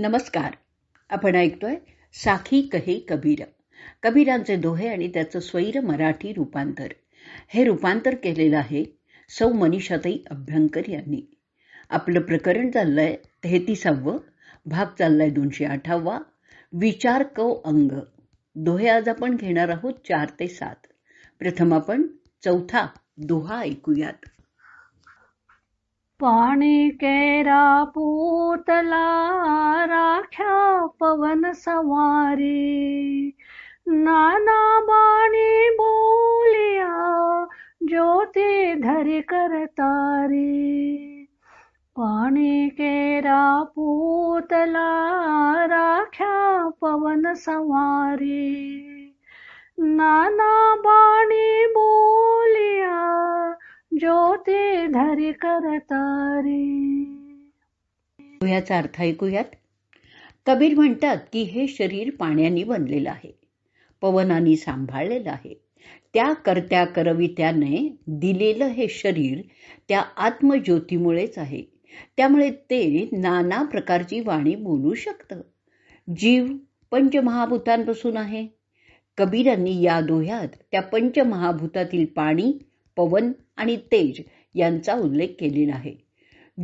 नमस्कार. आपण ऐकतोय साखी कहे कबीर. कबीरांचे दोहे आणि त्याचं स्वैर मराठी रूपांतर. हे रूपांतर केलेलं आहे सौ मनीषाताई अभ्यंकर यांनी. आपलं प्रकरण चाललंय तेहतीसावं भाग चाललाय दोनशे आठावा विचार कौ अंग. दोहे आज आपण घेणार आहोत चार ते सात. प्रथम आपण चौथा दोहा ऐकूयात. पाणी केरा पूतला राख्या पवन सवारी. नाना बाणी बोलिया ज्योती धरी करतारी पाणी केरा पूतला राख्या पवन सवारी. नाना बाणी बोलिया ज्योती धरी करतारी. ह्याचा अर्थ ऐकूयात. कबीर म्हणतात की हे शरीर पाण्याने बनलेलं आहे. पवनाने सांभाळलेलं आहे. त्या करत्या करवित्याने दिलेलं हे शरीर त्या आत्मज्योतीमुळेच आहे. त्यामुळे ते नाना प्रकारची वाणी बोलू शकतं. जीव पंचमहाभूतांपासून आहे. कबीरांनी या दोह्यात त्या पंचमहाभूतातील पाणी पवन आणि तेज यांचा उल्लेख केलेला आहे.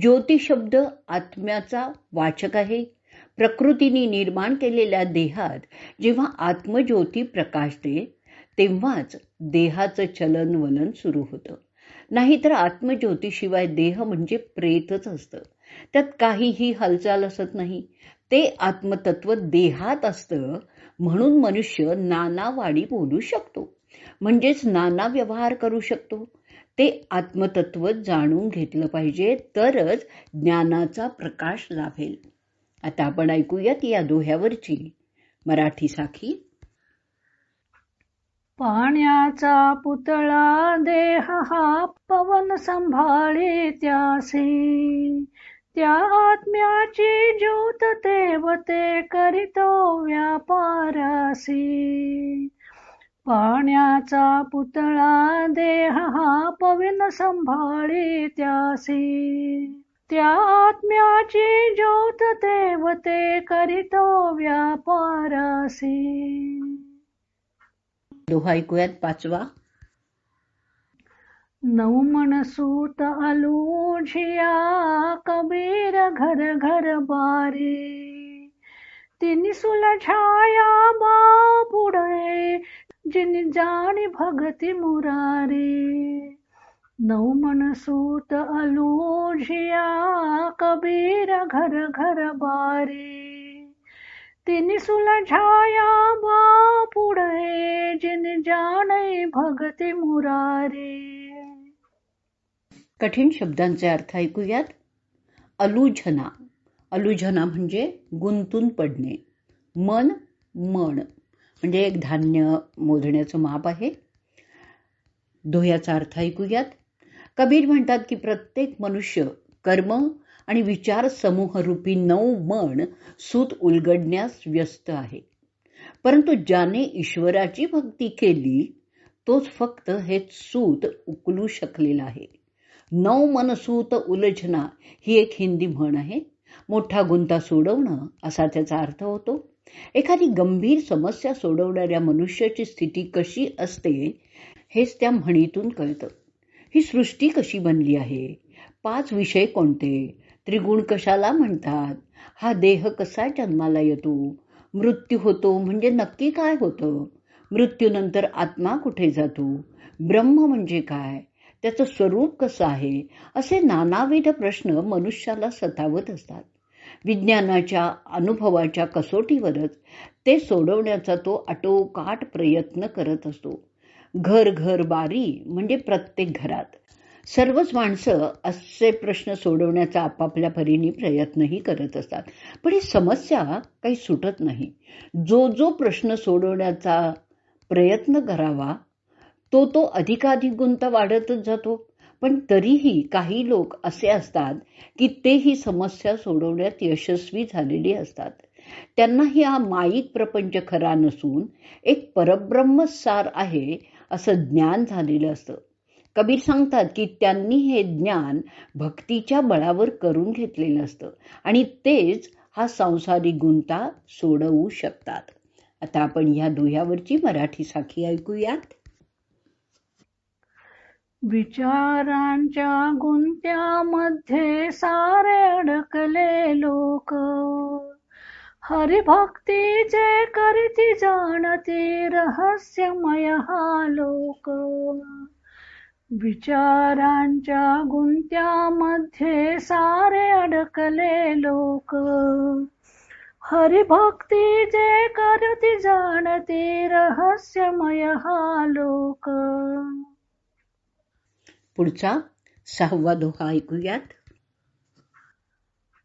ज्योती शब्द आत्म्याचा वाचक आहे. प्रकृतीने निर्माण केलेल्या देहात जेव्हा आत्मज्योती प्रकाशते तेव्हाच देहाचं चलन वलन सुरू होतं. नाहीतर आत्मज्योतीशिवाय देह म्हणजे प्रेतच असतं. त्यात काहीही हालचाल असत नाही. ते आत्मतत्व देहात असतं म्हणून मनुष्य नानावाडी बोलू शकतो. म्हणजेच नाना व्यवहार करू शकतो. ते आत्मतत्व जाणून घेतलं पाहिजे तरच ज्ञानाचा प्रकाश लाभेल. आता आपण ऐकूयात या दोह्यावरची. मराठी साखी. पाण्याचा पुतळा देह हा पवन सांभाळे त्यासी. त्या आत्म्याची ज्योत देवते करीतो व्यापारासी. पाण्याचा पुतळा देह हा पवन संभाळी त्यासी. त्या आत्म्याची ज्योत देवते करीतो व्यापारासी. दोहा ऐकूयात पाचवा. नऊ मनसूत अलूझिया कबीर घर घर बारी. तिनी सुलझाया बा पुढे जिनी जाणी भगती मुरारी नऊ मनसूत अलूझिया कबीर घर घर बारी। तिनी सुलझाया बा पुढे जिन जाणे भगती मुरारी। कठीण शब्दांचे अर्थ ऐकूयात. अलुझना. अलुझना म्हणजे गुंतून पडणे. मन मन म्हणजे एक धान्य मोजण्याचं माप आहे. दोह्याचा अर्थ ऐकूयात. कबीर म्हणतात की प्रत्येक मनुष्य कर्म आणि विचार समूहरूपी नऊ मन सूत उलगडण्यास व्यस्त आहे. परंतु ज्याने ईश्वराची भक्ती केली तोच फक्त हे सूत उकलू शकलेला आहे. नऊ मनसूत उलझना ही एक हिंदी म्हण आहे. मोठा गुंता सोडवणं असा त्याचा अर्थ होतो. एखादी गंभीर समस्या सोडवणाऱ्या मनुष्याची स्थिती कशी असते हेच त्या म्हणीतून कळतं. ही सृष्टी कशी बनली आहे? पाच विषय कोणते? त्रिगुण कशाला म्हणतात? हा देह कसा जन्माला येतो? मृत्यू होतो म्हणजे नक्की काय होतं? मृत्यूनंतर आत्मा कुठे जातो? ब्रह्म म्हणजे काय? त्याचं स्वरूप कसं आहे? असे नानाविध प्रश्न मनुष्याला सतावत असतात. विज्ञानाच्या अनुभवाच्या कसोटीवरच ते सोडवण्याचा तो आटोकाट प्रयत्न करत असतो. घर घर बारी म्हणजे प्रत्येक घरात. सर्वच माणसं असे प्रश्न सोडवण्याचा आपापल्या परीने प्रयत्नही करत असतात. पण ही समस्या काही सुटत नाही. जो जो प्रश्न सोडवण्याचा प्रयत्न करावा तो तो अधिकाधिक गुंत वाढतच जातो. पण तरीही काही लोक असे असतात की ते ही समस्या सोडवण्यात यशस्वी झालेली असतात. त्यांनाही हा माईक प्रपंच खरा नसून एक परब्रह्म सार आहे असं ज्ञान झालेलं असतं. कबीर सांगतात की त्यांनी हे ज्ञान भक्तीच्या बळावर करून घेतलेलं असतं आणि तेच हा संसारिक गुंता सोडवू शकतात. आता आपण ह्या दुह्यावरची मराठी साखी ऐकूयात. विचारांच्या गुंत्यामध्ये सारे अडकले लोक. हरिभक्तीचे करीती जाणती रहस्यमय हा लोक. विचारांच्या गुंत्यामध्ये सारे अडकले लोक. हरिभक्ती जे करती जाणती रहस्यमय हा लोक. पुढचा सहावा दोहा ऐकूयात.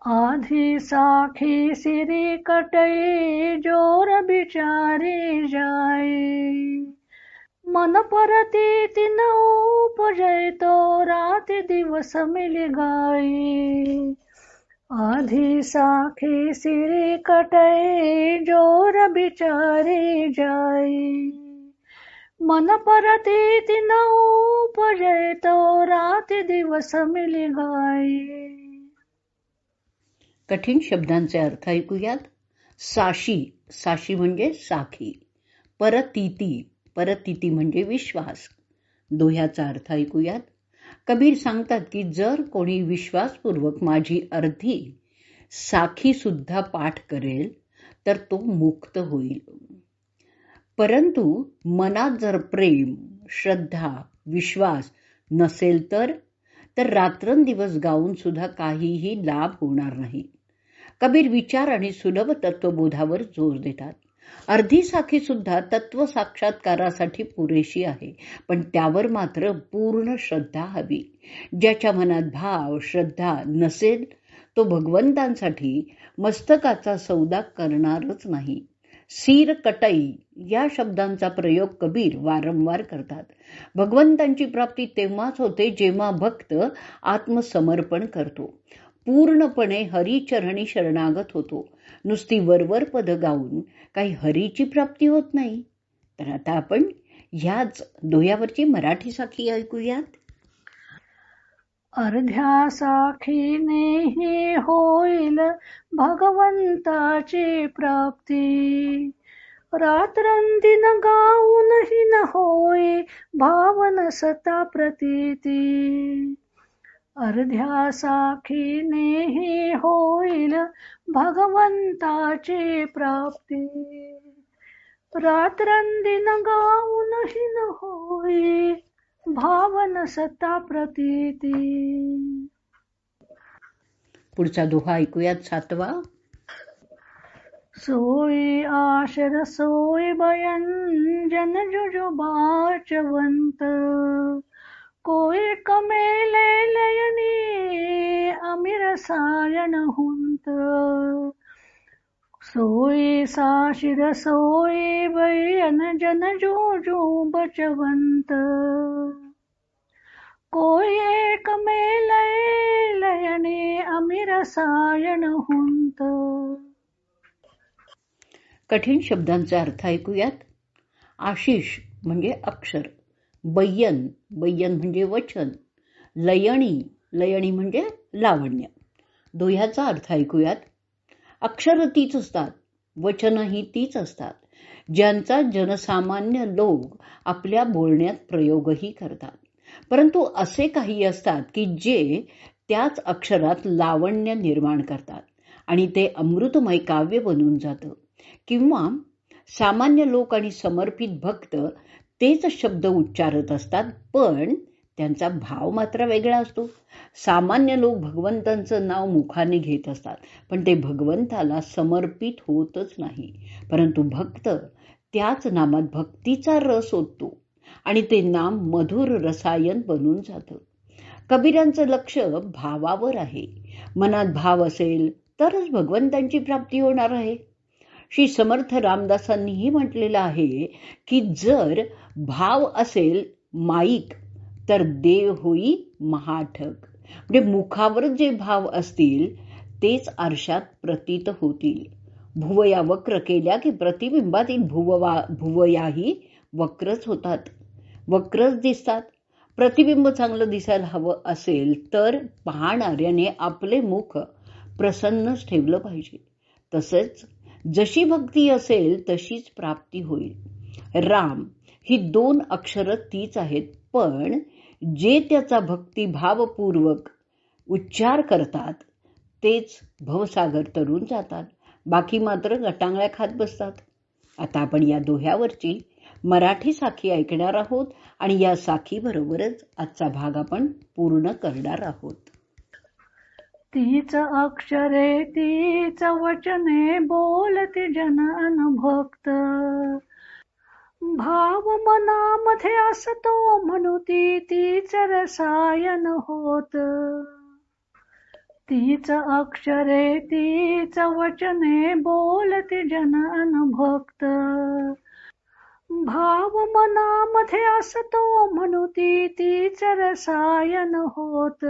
आधी साखी सिरी कटई जोर बिचारी जाई. मन परती तिन उपजय तो दिवस मिली गाई. आधी साखी सिरी कटई जोर बिचारी जाई. मन परती तिन उपजय तो राती दिवस मिली गाई कठीण शब्दांचे अर्थ ऐकूयात. साशी साशी म्हणजे साखी. परतीती परतीती म्हणजे विश्वास. दोह्याचा अर्थ ऐकूयात. कबीर सांगतात की जर कोणी विश्वासपूर्वक माझी अर्धी साखी सुद्धा पाठ करेल तर तो मुक्त होईल. परंतु मनात जर प्रेम श्रद्धा विश्वास नसेल तर तर रात्रंदिवस गाऊन सुद्धा काहीही लाभ होणार नाही. कबीर विचार आणि सुलभ तत्वबोधावर जोर देतात. अर्धी साखी सुद्धा तत्व साक्षात्कारासाठी पुरेशी आहे पण त्यावर मात्र पूर्ण श्रद्धा हवी. ज्याच्या मनात भाव श्रद्धा नसेल तो भगवंतांसाठी मस्तकाचा सौदा करणारच नाही. सीर कटई या शब्दांचा प्रयोग कबीर वारंवार करतात. भगवंतांची प्राप्ती तेव्हाच होते जेव्हा भक्त आत्मसमर्पण करतो. पूर्णपणे हरिचरणी शरणागत होतो. नुसती वरवर पद गाऊन काही हरीची प्राप्ती होत नाही. तर आता आपण ह्याच दोह्यावरची मराठी साखी ऐकूयात. अर्ध्या साखीने होईल भगवंताची प्राप्ती. रात्रंदिन गाऊनही न होई भावन सता प्रतीती. अर्ध्या साखीने होईल भगवंताची प्राप्ती. रात्रंदिन गाऊनही न होई भावन सत्ता प्रतीती. पुढचा दोहा ऐकूयात सातवा. सोई आशर सोई बयंजन जुजुबाचवंत. कोई कमेले लयनी अमीर सायन हुंत. सोई साशिर सोई बयन जन जोजो बचवंत कोळी कमे लय लयने अमीर रसायन हुंत. कठीण शब्दांचा अर्थ ऐकूयात. आशिष म्हणजे अक्षर बय्यन बय्यन म्हणजे वचन लयणी लयणी म्हणजे लावण्य. दोह्याचा अर्थ ऐकूयात. अक्षर तीच असतात वचनही तीच असतात. ज्यांचा जनसामान्य लोक आपल्या बोलण्यात प्रयोगही करतात. परंतु असे काही असतात की जे त्याच अक्षरात लावण्य निर्माण करतात आणि ते अमृतमय काव्य बनून जातं. किंवा सामान्य लोक आणि समर्पित भक्त तेच शब्द उच्चारत असतात पण त्यांचा भाव मात्र वेगळा असतो. सामान्य लोक भगवंतांचं नाव मुखाने घेत असतात पण ते भगवंताला समर्पित होतच नाही. परंतु भक्त त्याच नामात भक्तीचा रस होतो आणि ते नाम मधुर रसायन बनून जातं. कबीरांचं लक्ष भावावर आहे. मनात भाव असेल तरच भगवंतांची प्राप्ती होणार आहे. श्री समर्थ रामदासांनीही म्हटलेलं आहे की जर भाव असेल माईक तर देव होई महाठक म्हणजे मुखावर जे भाव असतील तेच आरशात प्रतीत होतील. भुवया वक्र केल्या की प्रतिबिंबातील भुववा भुवयाही वक्रच होतात. वक्रच दिसतात. प्रतिबिंब चांगलं दिसायला हवं असेल तर पाहणाऱ्याने आपले मुख प्रसन्नच ठेवलं पाहिजे. तसेच जशी भक्ती असेल तशीच प्राप्ती होईल. राम ही दोन अक्षरं तीच आहेत पण जे त्याचा भक्तिभावपूर्वक उच्चार करतात तेच भवसागर तरून जातात. बाकी मात्र गटांगळ्या खात बसतात. आता आपण या दोह्यावरची मराठी साखी ऐकणार आहोत आणि या साखीबरोबरच आजचा भाग आपण पूर्ण करणार आहोत. तीच अक्षरे तीच वचने बोलते जन अनुभक्त भाव मनामध्ये असतो म्हणू ती तीच रसायन होत. तीच अक्षरे तीच वचने बोलते जन अनुभक्त भाव मनामध्ये असतो म्हणू ती तीच रसायन होत.